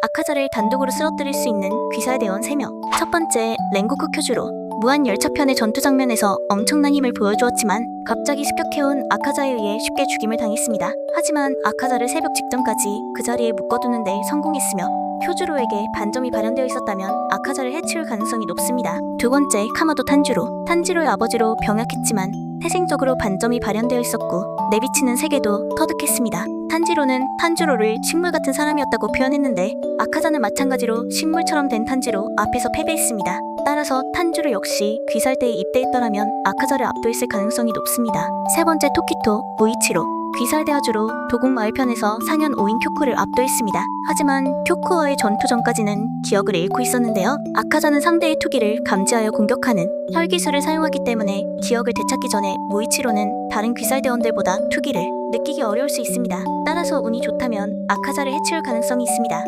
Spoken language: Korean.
아카자를 단독으로 쓰러뜨릴 수 있는 귀살대원 3명. 첫 번째, 랭고쿠 쿄주로. 무한 열차편의 전투 장면에서 엄청난 힘을 보여주었지만 갑자기 습격해온 아카자에 의해 쉽게 죽임을 당했습니다. 하지만 아카자를 새벽 직전까지 그 자리에 묶어두는 데 성공했으며 표주로에게 반점이 발현되어 있었다면 아카자를 해치울 가능성이 높습니다. 두 번째, 카마도 탄주로. 탄지로의 아버지로 병약했지만 태생적으로 반점이 발현되어 있었고 내비치는 세계도 터득했습니다. 탄지로는 탄주로를 식물 같은 사람이었다고 표현했는데 아카자는 마찬가지로 식물처럼 된 탄지로 앞에서 패배했습니다. 따라서 탄주로 역시 귀살대에 입대했더라면 아카자를 압도했을 가능성이 높습니다. 세 번째 토키토 무이치로 귀살대화주로 도곡 마을 편에서 상현 5인 쿄쿠를 압도했습니다. 하지만 쿄쿠와의 전투 전까지는 기억을 잃고 있었는데요. 아카자는 상대의 투기를 감지하여 공격하는 혈기술을 사용하기 때문에 기억을 되찾기 전에 무이치로는 다른 귀살대원들보다 투기를 느끼기 어려울 수 있습니다. 따라서 운이 좋다면 아카자를 해치울 가능성이 있습니다.